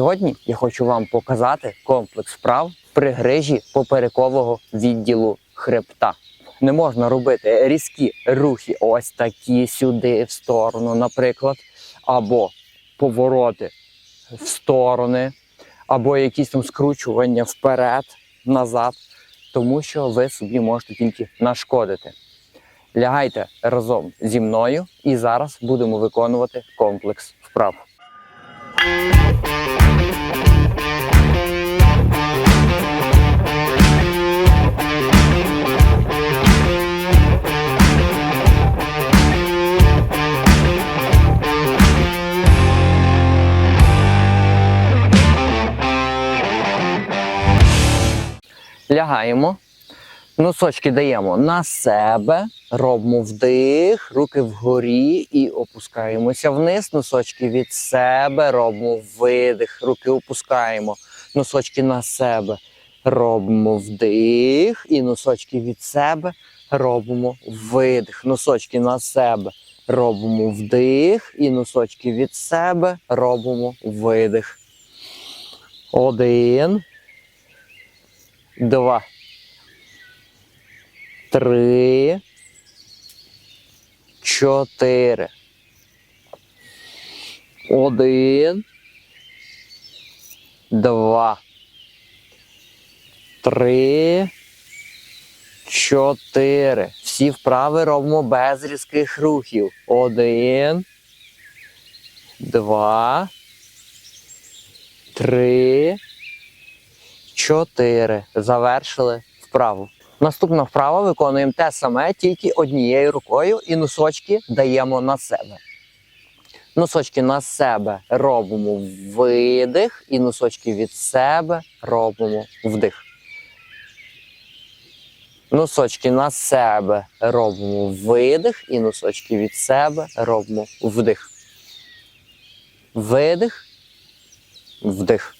Сьогодні я хочу вам показати комплекс вправ при грижі поперекового відділу хребта. Не можна робити різкі рухи, ось такі сюди, в сторону, наприклад, або повороти в сторони, або якісь там скручування вперед, назад, тому що ви собі можете тільки нашкодити. Лягайте разом зі мною і зараз будемо виконувати комплекс вправ. Лягаємо. Носочки даємо на себе, робимо вдих, руки вгорі і опускаємося вниз. Носочки від себе, робимо видих, руки опускаємо. Носочки на себе. Робимо вдих і носочки від себе робимо видих. Носочки на себе. Робимо вдих і носочки від себе робимо видих. Один. Два. Три, чотири. Один, два, три, чотири. Всі вправи робимо без різких рухів. Один, два, три, чотири. Завершили вправу. Наступна вправа виконуємо те саме, тільки однією рукою, і носочки даємо на себе. Носочки на себе робимо видих, і носочки від себе робимо вдих. Носочки на себе робимо видих, і носочки від себе робимо вдих. Видих, вдих.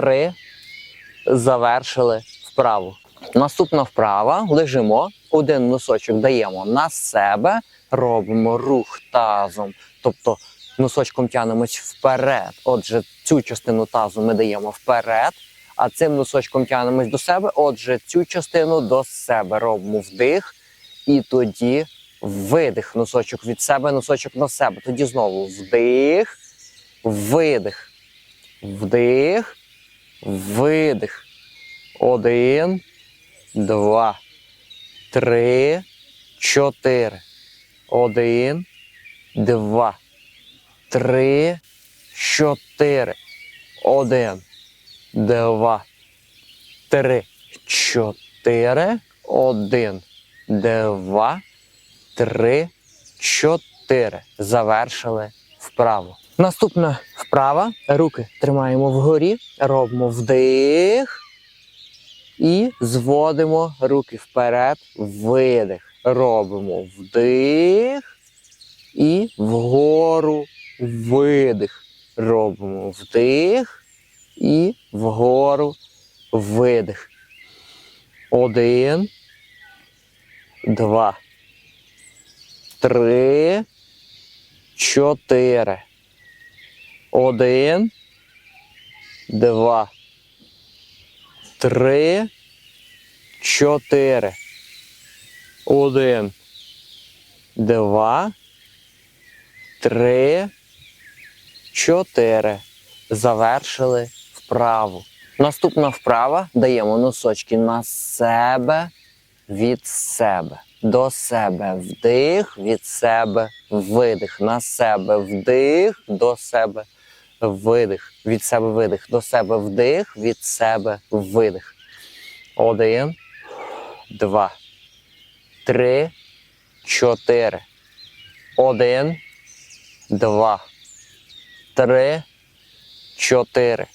Три. Завершили вправу. Наступна вправа лежимо, один носочок даємо на себе, робимо рух тазом, тобто носочком тянемось вперед. Отже, цю частину тазу ми даємо вперед, а цим носочком тянемось до себе. Отже, цю частину до себе робимо вдих, і тоді видих. Носочок від себе, носочок на себе. Тоді знову вдих, видих, вдих, видих. Один два, три, чотири. Один, два, три, чотири. Один, два, три, чотири. Один, два, три, чотири. Завершили вправо. Наступна вправа. Руки тримаємо вгорі, робимо вдих. І зводимо руки вперед, видих. Робимо вдих і вгору видих. Робимо вдих і вгору видих. Один, два, три, чотири. Один, два три, чотири. Один. Два. Три. Чотири. Завершили вправу. Наступна вправа даємо носочки на себе від себе. До себе вдих, від себе видих. На себе вдих, до себе видих, від себе видих, до себе вдих, від себе видих. Один, два, три, чотири. Один, два, три, чотири.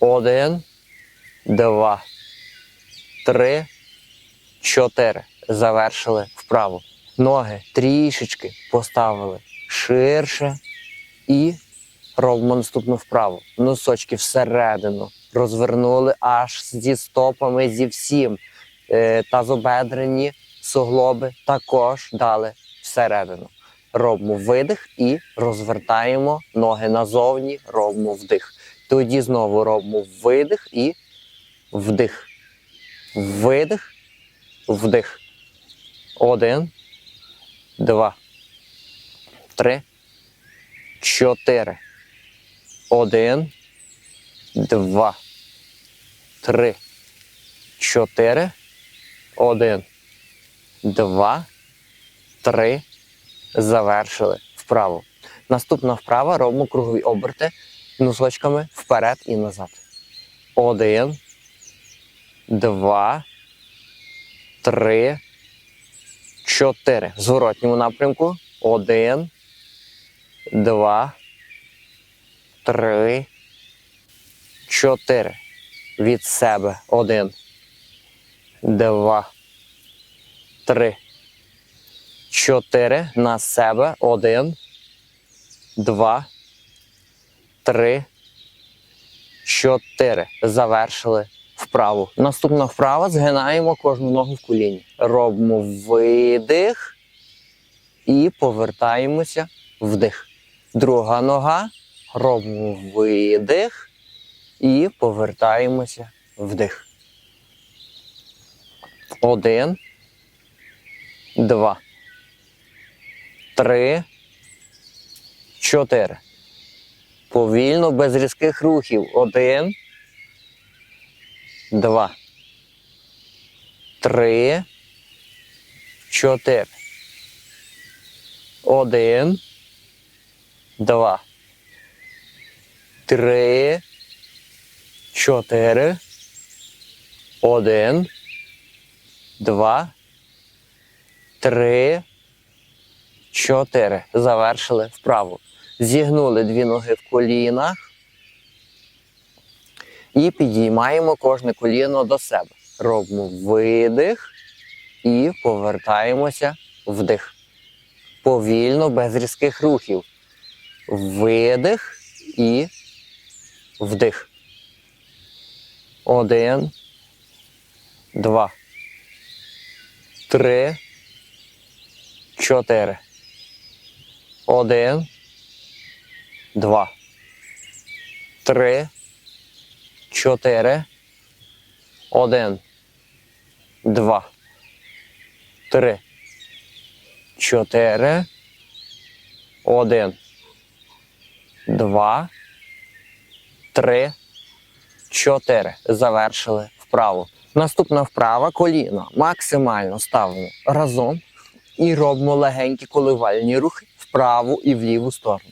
Один, два, три, чотири. Завершили вправо. Ноги трішечки поставили ширше і робимо наступну вправу. Носочки всередину. Розвернули аж зі стопами, зі всім. Е, тазобедрені суглоби також дали всередину. Робимо видих і розвертаємо ноги назовні, робимо вдих. Тоді знову робимо видих і вдих. Видих, вдих. Один, два, три, чотири. Один, два, три, чотири. Один, два, три. Завершили вправо. Наступна вправа робимо кругові оберти носочками вперед і назад. Один, два, три, чотири. В зворотньому напрямку. Один, два, три, чотири. Від себе. Один, два, три, чотири. На себе. Один, два, три, чотири. Завершили вправу. Наступна вправа згинаємо кожну ногу в коліні. Робимо видих і повертаємося вдих. Друга нога. Робимо видих і повертаємося вдих. Один, два, три, чотири. Повільно, без різких рухів. Один, два, три, чотири. Один, два, три, чотири. Один, два, три, чотири. Завершили вправу. Зігнули дві ноги в колінах і підіймаємо кожне коліно до себе. Робимо видих і повертаємося вдих. Повільно, без різких рухів. Видих і вдих. Один, два, три, чотири. Один, два, три, чотири. Один, два, три, чотири. Один, два, три, чотири. Завершили вправу. Наступна вправа коліна. Максимально ставимо разом і робимо легенькі коливальні рухи в праву і в ліву сторону.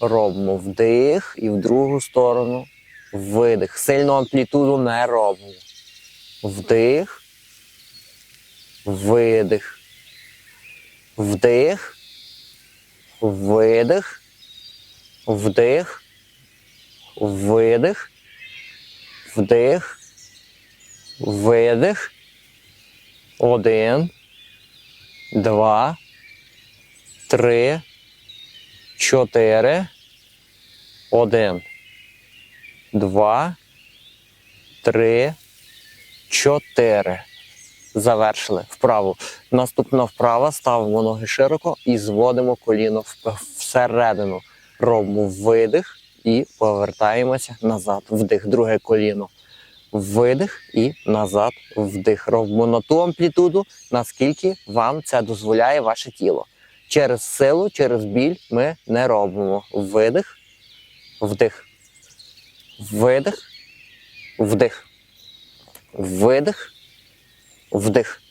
Робимо вдих і в другу сторону. Видих. Сильну амплітуду не робимо. Вдих. Видих. Вдих. Видих. Вдих. Видих. Вдих. Видих. Один. Два. Три. Чотири. Один. Два. Три. Чотири. Завершили вправу. Наступна вправа ставимо ноги широко і зводимо коліно всередину. Робимо видих і повертаємося назад. Вдих. Друге коліно. Видих і назад вдих. Робимо на ту амплітуду, наскільки вам це дозволяє ваше тіло. Через силу, через біль ми не робимо. Видих, вдих. Видих, вдих. Видих, вдих.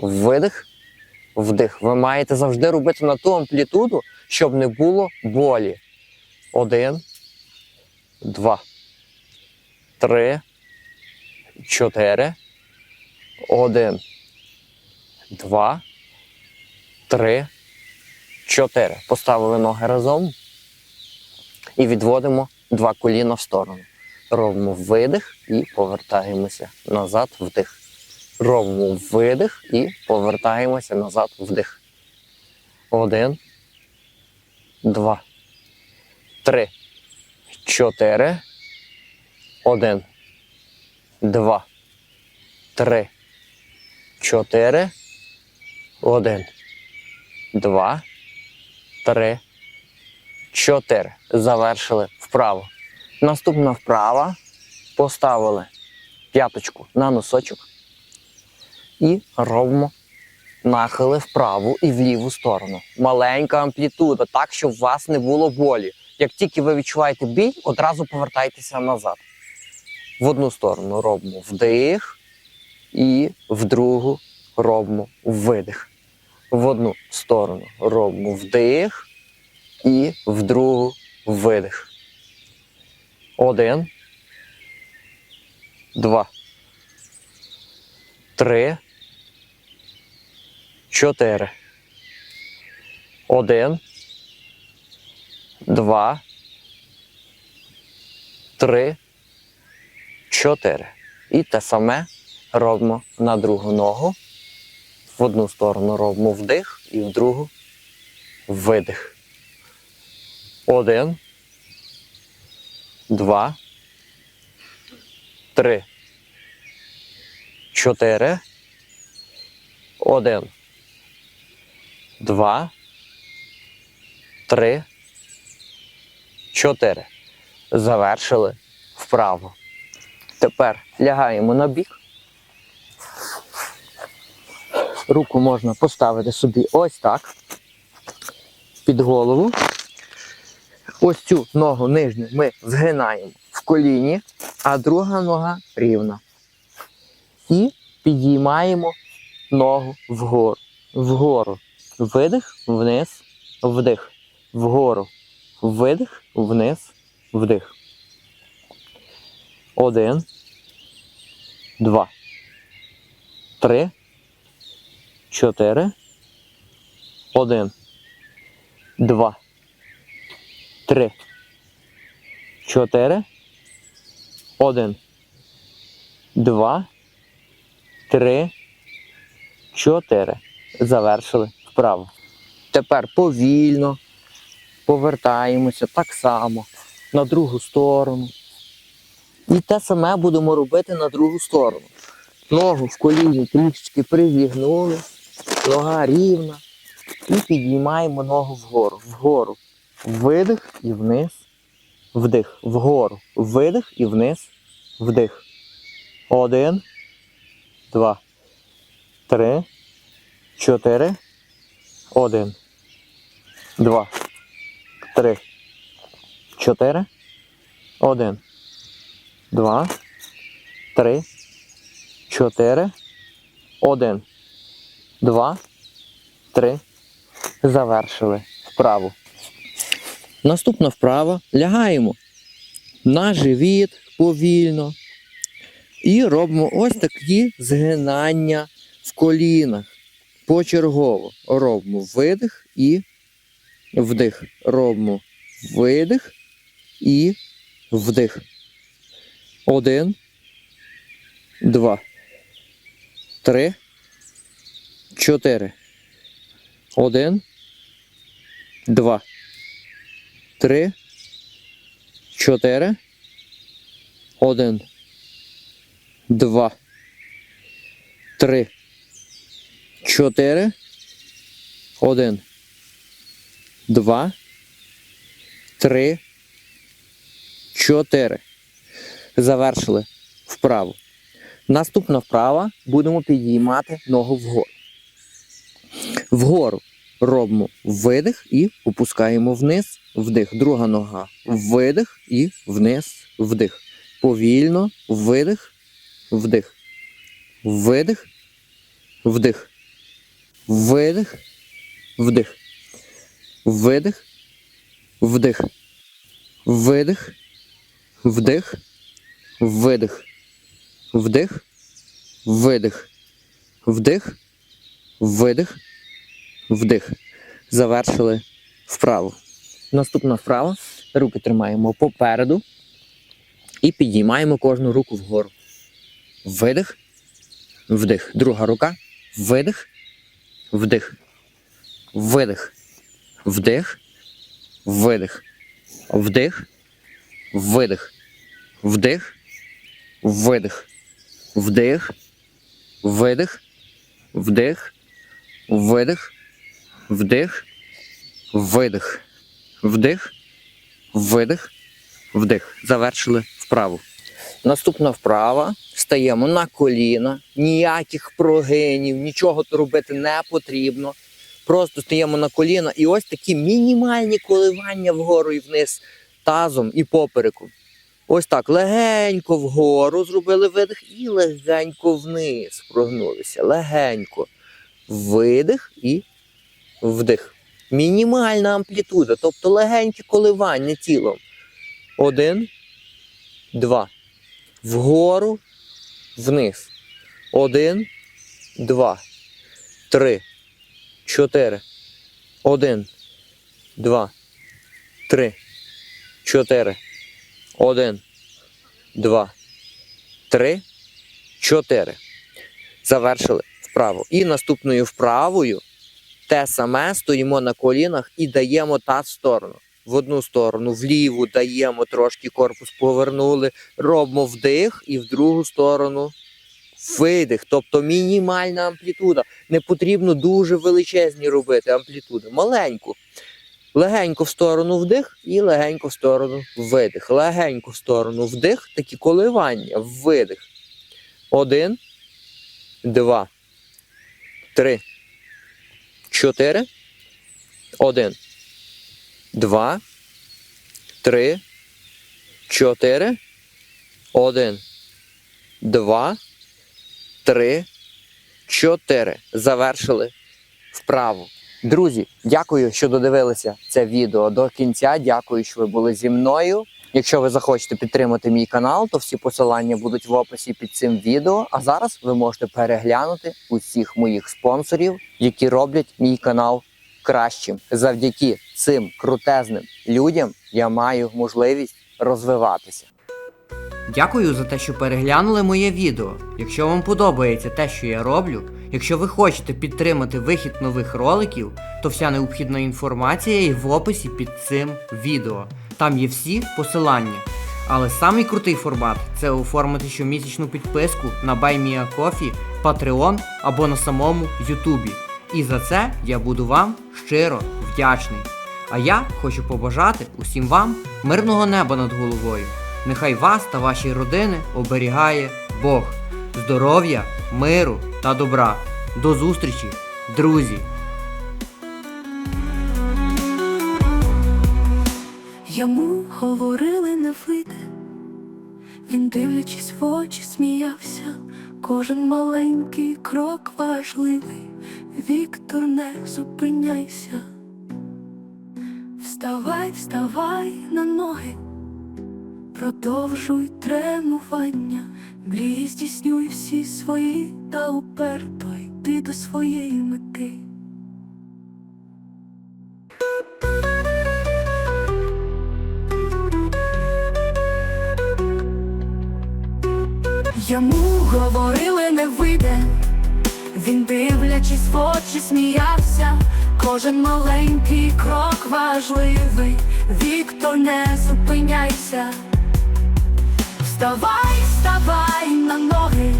Видих, вдих. Ви маєте завжди робити на ту амплітуду, щоб не було болі. Один, два, три, чотири. Один, два, три, чотири. Поставили ноги разом. І відводимо два коліна в сторону. Робимо видих і повертаємося назад вдих. Робимо видих і повертаємося назад вдих. Один, два, три, чотири. Один, два, три, чотири. Один, два, три, чотири. Завершили вправо. Наступна вправа. Поставили п'яточку на носочок і робимо нахили вправу і в ліву сторону. Маленька амплітуда, так, щоб у вас не було болі. Як тільки ви відчуваєте біль, одразу повертайтеся назад. В одну сторону робимо вдих і в другу робимо видих. В одну сторону робимо вдих і в другу видих. Один. Два. Три. Чотири. Один. Два. Три. Чотири. І те саме робимо на другу ногу. В одну сторону робимо вдих і в другу видих. Один. Два. Три. Чотири. Один. Два. Три. Чотири. Завершили вправо. Тепер лягаємо на бік. Руку можна поставити собі ось так. Під голову. Ось цю ногу нижню ми згинаємо в коліні, а друга нога рівна. І підіймаємо ногу вгору. Вгору. Видих, вниз, вдих. Вгору. Видих, вниз, вдих. Один. Два. Три. Чотири. Один. Два. Три. Чотири. Один. Два. Три. Чотири. Завершили вправо. Тепер повільно повертаємося так само на другу сторону. І те саме будемо робити на другу сторону. Ногу в коліні трішечки привігнули, нога рівна. І підіймаємо ногу вгору. Вгору. Видих і вниз. Вдих. Вгору. Видих і вниз. Вдих. Один. Два. Три. Чотири. Один. Два. Три. Чотири. Один. Два. Три. Чотири. Один. Два. Три. Завершили вправу. Наступна вправа. Лягаємо на живіт повільно. І робимо ось такі згинання в колінах. Почергово робимо видих і вдих. Робимо видих і вдих. Один. Два. Три. Чотири. Один. Два. Три. Чотири. Один. Два. Три. Чотири. Один. Два. Три. Чотири. Завершили вправу. Наступна вправа будемо підіймати ногу вгору. Вгору робимо видих і опускаємо вниз, вдих. Друга нога. Видих і вниз, вдих. Повільно, видих, вдих. Видих, вдих. Видих, вдих. Видих, вдих. Видих, вдих, видих. Вдих, видих. Вдих, видих, вдих. Завершили вправу. Наступна вправа. Руки тримаємо попереду і підіймаємо кожну руку вгору. Видих, вдих. Друга рука. Видих, вдих. Видих. Вдих. Видих. Вдих. Видих. Вдих. Видих. Вдих. Видих. Вдих. Видих. Вдих. Видих. Вдих. Видих. Вдих. Завершили вправу. Наступна вправа. Стаємо на коліна. Ніяких прогинів, нічого робити не потрібно. Просто стаємо на коліна і ось такі мінімальні коливання вгору і вниз тазом і попереком. Ось так легенько вгору зробили видих і легенько вниз прогнулися. Легенько. Видих і вдих. Мінімальна амплітуда, тобто легеньке коливання тілом. Один, два. Вгору, вниз. Один, два, три, чотири. Один, два, три, чотири. Один, два, три, чотири. Завершили вправу. І наступною вправою те саме стоїмо на колінах і даємо таз в сторону. В одну сторону, вліву даємо трошки корпус, повернули, робимо вдих і в другу сторону видих. Тобто мінімальна амплітуда. Не потрібно дуже величезні робити амплітуди. Маленьку. Легенько в сторону вдих і легенько в сторону видих. Легенько в сторону вдих, такі коливання, видих. Один, два, три, чотири. Один. Два. Три. Чотири. Один. Два. Три. Чотири. Завершили вправу. Друзі, дякую, що додивилися це відео до кінця. Дякую, що ви були зі мною. Якщо ви захочете підтримати мій канал, то всі посилання будуть в описі під цим відео. А зараз ви можете переглянути усіх моїх спонсорів, які роблять мій канал кращим. Завдяки цим крутезним людям я маю можливість розвиватися. Дякую за те, що переглянули моє відео. Якщо вам подобається те, що я роблю, якщо ви хочете підтримати вихід нових роликів, то вся необхідна інформація є в описі під цим відео. Там є всі посилання. Але самий крутий формат це оформити щомісячну підписку на BuyMeACoffee, Patreon або на самому Ютубі. І за це я буду вам щиро вдячний. А я хочу побажати усім вам мирного неба над головою. Нехай вас та ваші родини оберігає Бог, здоров'я, миру та добра. До зустрічі, друзі! Йому говорили не вийде, він, дивлячись в очі, сміявся, кожен маленький крок важливий, Віктор, не зупиняйся, вставай, вставай на ноги, продовжуй тренування, мрії здійснюй всі свої та уперто йди до своєї мети. Йому говорили не вийде, він, дивлячись в очі, сміявся, кожен маленький крок важливий, Віктор, не зупиняйся, Вставай, вставай на ноги,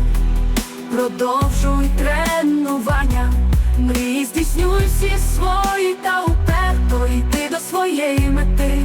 продовжуй тренування, мрій здійснюй всі свої та уперто йди до своєї мети.